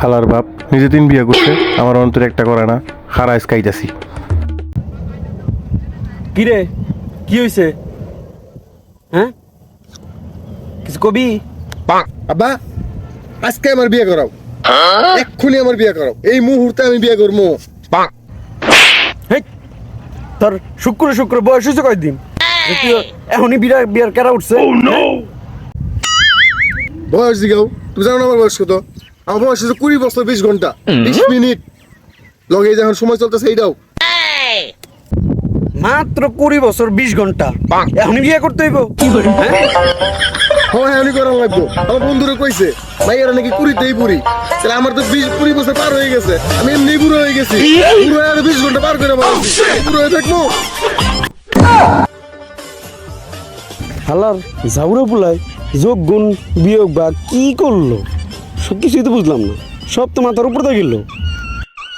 হালার বাপ নিজে তিন বিয়ে করছে আমার অন্তরে একটা করে না খারা স্কাইতাছি কি রে কি হয়েছে হ্যাঁ? কিছু কবি? আব্বা আজকে আমার বিয়ে করাও। এক্ষুনি আমার বিয়ে করাও। এই মুহূর্তে আমি বিয়ে করব হেই তোর শুক্র শুক্র বয়স হয়েছে কয়দিন? এখনই বিয়ার বিয়ার কেরা উঠছে বয়স দিগাও তুমি জানো না আমার বয়স কত? আমার বয়স হচ্ছে কুড়ি বছর বিশ ঘণ্টা বিশ মিনিট। লগে এই যে এখন সময় চলতেছে এইটাও। মাত্র কুড়ি বছর বিশ ঘণ্টা। এখনই বিয়ে করতে হইব? হ্যাঁ? হ্যাঁ? হ্যাঁ উনি করার লাগবো। আমার বন্ধুরা কইছে ভাইয়ারা নাকি কুড়িতেই বুড়ি। তাহলে আমার তো বিশ কুড়ি বছর পার হয়ে গেছে। আমি এমনি বুড়ো হয়ে গেছি। বুড়ো হয়ে বিশ ঘণ্টা পার করে বলছি বুড়ো হয়ে থাকব? হালার ঝাউরে যোগ গুণ বিয়োগ বা কি করল? সব কিছুই তো বুঝলাম না। সব তো মাথার উপর দিয়ে